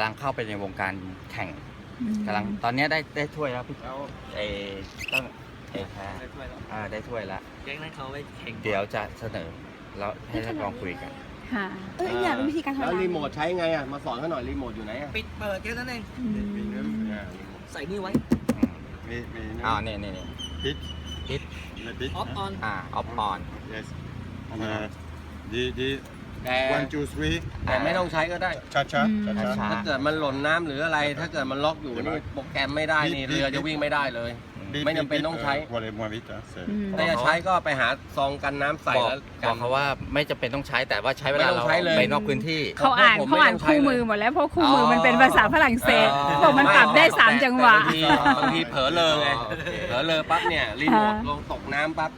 ำลังเข้าไปในวงการแข่งอืมกำลังตอนเนี้ยได้ได้ถ้วยแล้วพี่แล้วเอต้องเอแพ้ได้ถ้วยแล้วอ่าได้ถ้วยแล้วแก๊งนั้นเขาไปแข่งเดี๋ยวจะเสนอแล้วให้ท่านลองคุยกันค่ะเอ้ยอยากรู้วิธีการทำแล้วงานรีโมทใช้ไงอะมาสอนเขาหน่อยรีโมทอยู่ไหนอะปิดเปิดแค่นั้นเองอืมใส่นี่ไว้อืม Mais, mais non. อ่าเนี่ยเนี่ยเนี่ย Hit. Hit. La hit. ออฟออนอ่าออฟออน Yes. Uh, di, di, แต่ one, two, three. แต่ไม่ต้องใช้ก็ได้ Cha cha. Mm. cha, cha. ช้า ถ้าเกิดมันหล่นน้ำหรืออะไร ถ้าเกิดมันล็อกอยู่นี่โปรแกรมไม่ได้นี่ Bip, bip, เรือจะ bip. วิ่งไม่ได้เลย Bip, ไม่ bip, จำเป็น bip, ต้อง euh, ใช้ Pour aller moins vite. Hein, c'est- อืม ถ้าจะใช้ก็ไปหาซองกันน้ำใส่บอกแล้วบกัอน กเขาว่าไม่จำเป็นต้องใช้แต่ว่าใช้เวลาไม่ต้เราองใช้เลย ไปนอกพื้นที่ เขาอ่านผมเขาไม่อ่านต้องใช้คู่เลย มือหมดแล้วเพราะคู่มืออ๋อมันเป็นภาษาฝรั่งเศสอ๋อ บอกมันปรับได้สามจังหวะบางทีบางทีเผลอเลอไงอ๋อโอเค เผลอเลอปั๊บเนี่ยรีโมทค่ะลงตกน้ำปั๊บ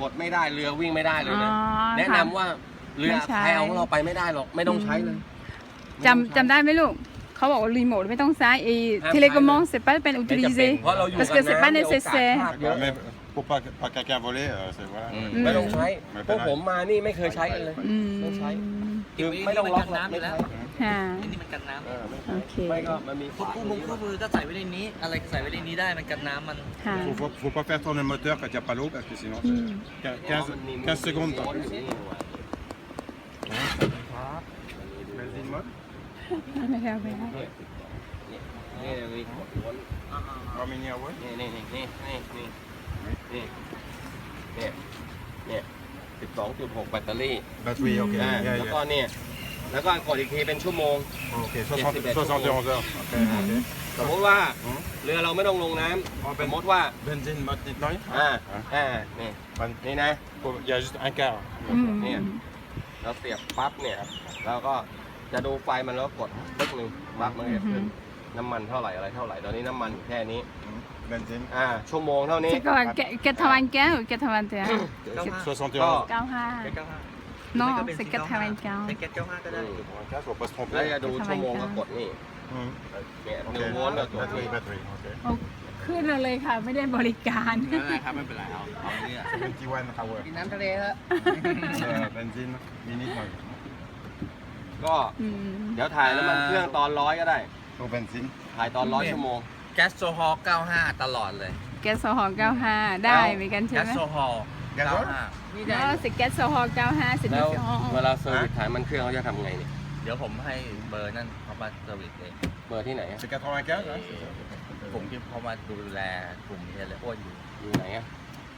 กดไม่ได้เรือวิ่งไม่ได้เลยอ๋อเนี่ยแนะนำว่า เรือไม่ใช้ใครเอาของเราไปไม่ได้หรอก ไม่ต้องใช้เลยจำจำได้ไหมลูก เขาบอกว่ารีโมทไม่ต้องใช้ไอ้ห้ามเทเลคอมมองใช้เสร็จปั๊บเป็นไม่จำ utiliser เพราะเราอยู่ parce กับ que c'est pas น้ำเนี่ยโอกาส nécessaire พลาดเยอะ Mais pour pas, pas quelqu'un voler, euh, c'est voilà. อืม ไม่ต้องใช้ไม่พเป็วนกไรผมมานี่ไม่เคยใช้กันเลย อืมไม่ใช้คือไม่ต้องล็อกกันน้ำอยู่แล้วค่ะ อันนี้มันกันน้ำเออไม่โอเค ไม่ก็มันมีพวกคู่มุงคู่มือก็ใส่ไว้ในนี้ อะไรก็ใส่ไว้ในนี้ได้ มันกันน้ำมัน ค่ะ Faut, faut, faut pas faire tourner le moteur quand il n'y a pas l'eau parce que sinon Mm. c'est 15, 15 secondes. ม้วน t'as- อยู่นี่นี่หว่า Benzine mode ไม่เอาไม่เอานี่มีขดม้วน En mini hour นี่นี่นี่นี่นี่นี่นี่เนี่ยเนี่ยสิบสองจุดหกแบตเตอรี่ Batterie, ok. อ่า Yeah, แล้วก็ yeah. เนี่ย แล้วก็กดอีกทีเป็นชั่วโมง Ok, 60 71 heures. Ok, ok. สมมติว่าอืมเรือเราไม่ต้องลงน้อ๋อำเป็สน มมติว่า Benzine mode nettoy อ่า Hein? อ่านี่ Ban- นี่นะ faut- Il y a juste un quart. อืม เนี่ย เราเสียบปั๊บเนี่ยเราก็จะดูไฟมันแล้วกดปึ๊กหนึ่งปั๊บมันจะขึ้นน้ำมันเท่าไหร่อะไรเท่าไหร่ตอนนี้น้ำมันอยู่แค่นี้ Benzine อ่าชั่วโมงเท่านี้ C'est quoi 95 ou 81 71ก็ heures. 95เป็นเก้าห้า Non, ไม่ก็เป็น c'est สี่เก้าห้า95เป็นแก๊สเก้าห้าก็ได้ 95, faut pas se แล้ว tromper. จะดูชั่วโมงก็กดนี่ Mm. เนี่ยห Ok, นึ่งโวลต์กับตัว batterie, นี้ batterie. Ok. ขึ้นมาเลยค่ะ ไม่ได้บริการ ไม่เป็นไรครับไม่เป็นไรเอาเอาเนี่ย71 hour. กินน้ำทะเลฮะ Euh, Benzine mini mode. ก็อืมเดี๋ยวถ่ายแล้วมันเครื่องตอนร้อยก็ได้ Pour benzine. ถ่ายตอนร้อยชั่วโมง แก๊สโซฮอล์95 ตลอดเลย แก๊สโซฮอล์95 ได้เหมือนกันใช่แก๊สไหมโซฮอล์ Gazole 95นี่อ๋ได้อ c'est แก๊สโซฮอล์ 95 c'est แล้ว différent เวลาเซอร์วิสถ่ายมันเครื่องเขาจะทำไงเนี่ยเดี๋ยวผมให้เบอร์นั่นเขามาเซอร์วิสเองเบอร์ที่ไหนอะ C'est 95, hein, c'est ça กลุ่มที่เขามาดูแลกลุ่มนี้เลยอ้วนอยู่อยู่ไหนอะ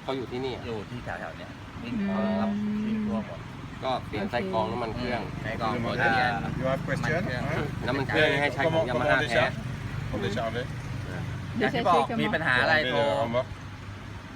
เขาอยู่ที่นี่อะอยู่ที่แถวๆเนี้ยวิ่งอืมเขารับวิ่งทั่วหมดก็เปลี่ยนไส้กรองน้ำมันเครื่อง ในกอง Le โม modèle. เดียน You have question Mannequin. hein? น้ำมันเครื่องนี่ให้ใช้ของ Comment, ยามา comment ฮ่า on แท้ décharge On décharge เดี๋ยวที่ใช้บชื่ออกกันมีปัญหาอะไรโทร en mort.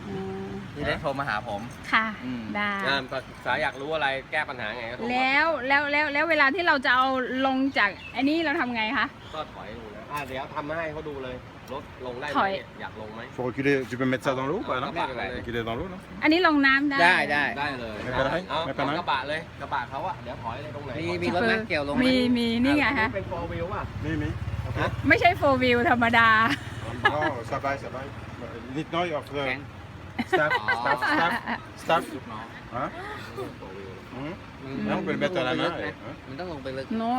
อืมที่ได้โทรมาหาผม ค่ะอืม ได้ อ่าภาษาอยากรู้อะไรแก้ปัญหาไงก็โทรมาแล้วแล้วแล้วแล้วเวลาที่เราจะเอาลงจากอันนี้เราทำไงคะ ก็ถอยดูนะ อ่าเดี๋ยวทำให้เขาดูเลยรถลงได้ไหถมอยเนี่ยอยากลงไหม Faut reculer. Tu peux mettre ça dans l'eau ou pas, non Ah, bah, Reculer dans l'eau, non อันนี้ลงน้ำได้ ได้ได้ ได้เลยไม่เป็นไรเอาไม่เป็นไรเอากระบะเลยกระบะเขาอะเดี๋ยวถอยเลยตรงไหนมีก่อนมีรถไหมเกี่ยวลงไหมมีมีนี่ไงฮะ เป็นโฟร์วิวอะ Oui, oui. ไม่ใช่โฟวิลธรรมดา Non, ça va, ça va. Nettoy of the Can. staff, staff, staff, staff. ลูกน้อง Hein โฟร์วิว Hum. Là, on peut le mettre à la main. et- hein. มันต้องลงไปลึก no